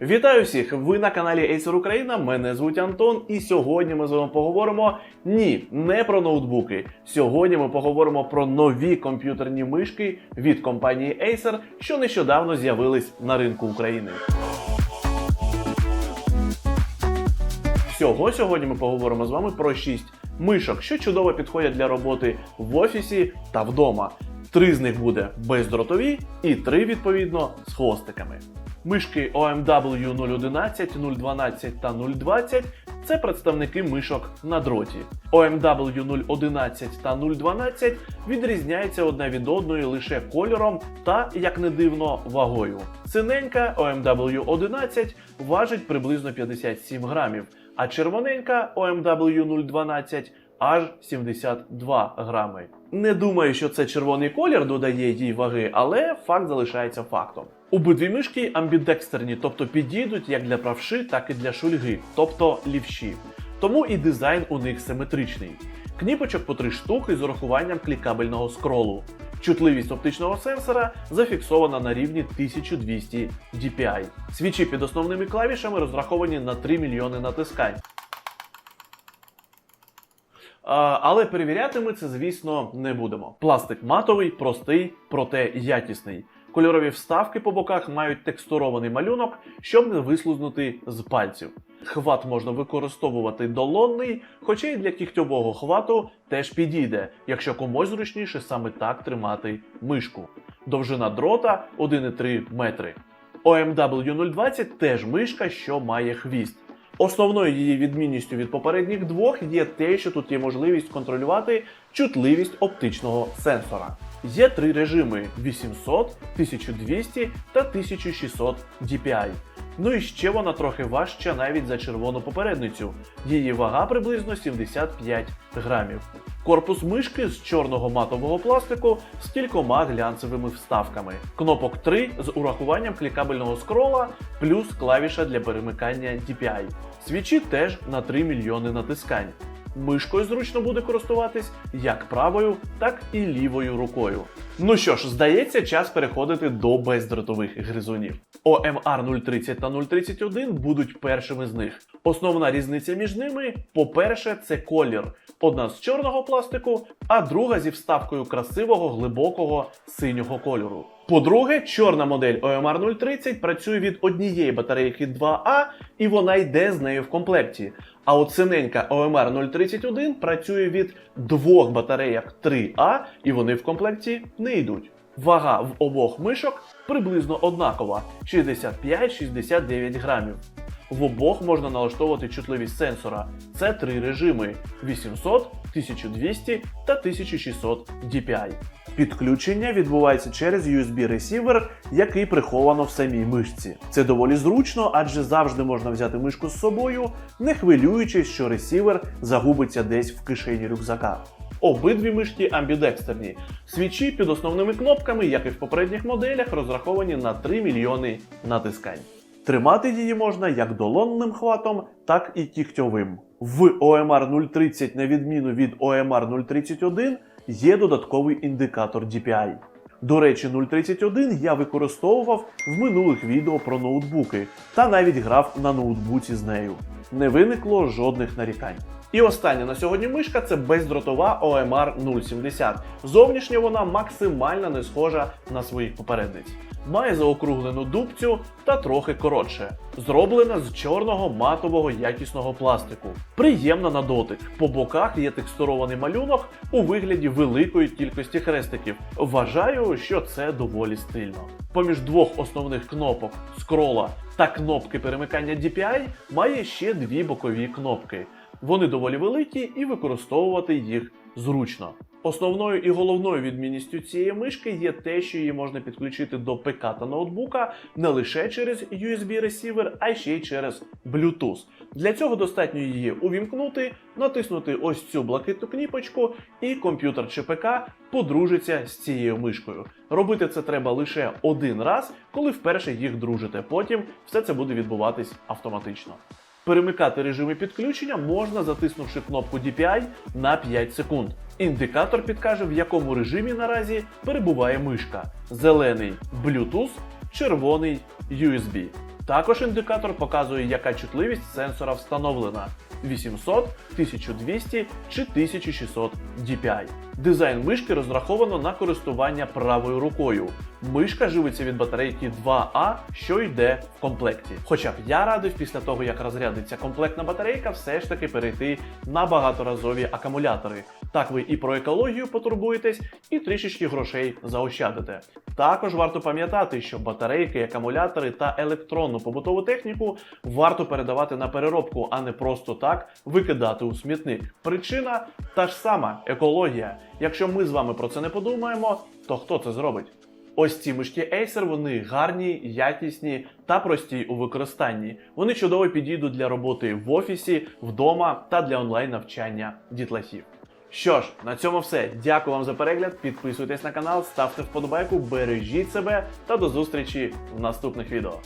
Вітаю всіх! Ви на каналі Acer Україна. Мене звуть Антон, і сьогодні ми з вами поговоримо ні, не про ноутбуки. Сьогодні ми поговоримо про нові комп'ютерні мишки від компанії Acer, що нещодавно з'явились на ринку України. Всього сьогодні ми поговоримо з вами про 6 мишок, що чудово підходять для роботи в офісі та вдома. Три з них буде бездротові і три, відповідно, з хвостиками. Мишки OMW 011, 012 та 020 це представники мишок на дроті. OMW 011 та 012 відрізняються одна від одної лише кольором та, як не дивно, вагою. Синенька OMW 11 важить приблизно 57 грамів, а червоненька OMW 012 аж 72 грами. Не думаю, що це червоний колір додає їй ваги, але факт залишається фактом. Обидві мишки амбідекстерні, тобто підійдуть як для правши, так і для шульги, тобто лівші. Тому і дизайн у них симетричний. Кніпочок по три штуки з урахуванням клікабельного скролу. Чутливість оптичного сенсора зафіксована на рівні 1200 DPI. Свічі під основними клавішами розраховані на 3 мільйони натискань. Але перевіряти ми це, звісно, не будемо. Пластик матовий, простий, проте якісний. Кольорові вставки по боках мають текстурований малюнок, щоб не вислизнути з пальців. Хват можна використовувати долонний, хоча й для кігтьового хвату теж підійде, якщо комусь зручніше саме так тримати мишку. Довжина дрота 1,3 метри. OMW 020 теж мишка, що має хвіст. Основною її відмінністю від попередніх двох є те, що тут є можливість контролювати чутливість оптичного сенсора. Є три режими: 800, 1200 та 1600 DPI. Ну і ще вона трохи важча навіть за червону попередницю. Її вага приблизно 75 грамів. Корпус мишки з чорного матового пластику з кількома глянцевими вставками. Кнопок 3 з урахуванням клікабельного скрола, плюс клавіша для перемикання DPI. Свічі теж на 3 мільйони натискань. Мишкою зручно буде користуватись як правою, так і лівою рукою. Ну що ж, здається, час переходити до бездротових гризунів. OMR 030 та 031 будуть першими з них. Основна різниця між ними, по-перше, це колір. Одна з чорного пластику, а друга зі вставкою красивого глибокого синього кольору. По-друге, чорна модель OMR 030 працює від однієї батарейки 2А і вона йде з нею в комплекті. А от синенька OMR 031 працює від двох батарейок 3А і вони в комплекті не йдуть. Вага в обох мишок приблизно однакова 65-69 грамів. В обох можна налаштовувати чутливість сенсора. Це три режими: 800, 1200 та 1600 DPI. Підключення відбувається через USB ресівер, який приховано в самій мишці. Це доволі зручно, адже завжди можна взяти мишку з собою, не хвилюючись, що ресівер загубиться десь в кишені рюкзака. Обидві мишки амбідекстерні. Свічі під основними кнопками, як і в попередніх моделях, розраховані на 3 мільйони натискань. Тримати її можна як долонним хватом, так і кігтьовим. В OMR 030, на відміну від OMR 031, є додатковий індикатор DPI. До речі, 031 я використовував в минулих відео про ноутбуки та навіть грав на ноутбуці з нею. Не виникло жодних нарікань. І остання на сьогодні мишка це бездротова OMR 070. Зовнішньо вона максимально не схожа на своїх попередниць. Має заокруглену дубцю та трохи коротше. Зроблена з чорного матового якісного пластику. Приємна на дотик. По боках є текстурований малюнок у вигляді великої кількості хрестиків. Вважаю, що це доволі стильно. Поміж двох основних кнопок скрола та кнопки перемикання DPI має ще дві бокові кнопки. Вони доволі великі і використовувати їх зручно. Основною і головною відмінністю цієї мишки є те, що її можна підключити до ПК та ноутбука не лише через USB ресівер, а ще й через Bluetooth. Для цього достатньо її увімкнути, натиснути ось цю блакитну кніпочку, і комп'ютер чи ПК подружиться з цією мишкою. Робити це треба лише один раз, коли вперше їх дружите. Потім все це буде відбуватись автоматично. Перемикати режими підключення можна затиснувши кнопку DPI на 5 секунд. Індикатор підкаже, в якому режимі наразі перебуває мишка: зелений Bluetooth, червоний USB. Також індикатор показує, яка чутливість сенсора встановлена 800, 1200 чи 1600 DPI. Дизайн мишки розраховано на користування правою рукою. Мишка живиться від батарейки 2А, що йде в комплекті. Хоча б я радив після того, як розрядиться комплектна батарейка, все ж таки перейти на багаторазові акумулятори. Так ви і про екологію потурбуєтесь, і трішечки грошей заощадите. Також варто пам'ятати, що батарейки, акумулятори та електронну побутову техніку варто передавати на переробку, а не просто так викидати у смітник. Причина та ж сама екологія. Якщо ми з вами про це не подумаємо, то хто це зробить? Ось ці мишки Acer, вони гарні, якісні та прості у використанні. Вони чудово підійдуть для роботи в офісі, вдома та для онлайн навчання дітлахів. Що ж, на цьому все. Дякую вам за перегляд. Підписуйтесь на канал, ставте вподобайку, бережіть себе та до зустрічі в наступних відео.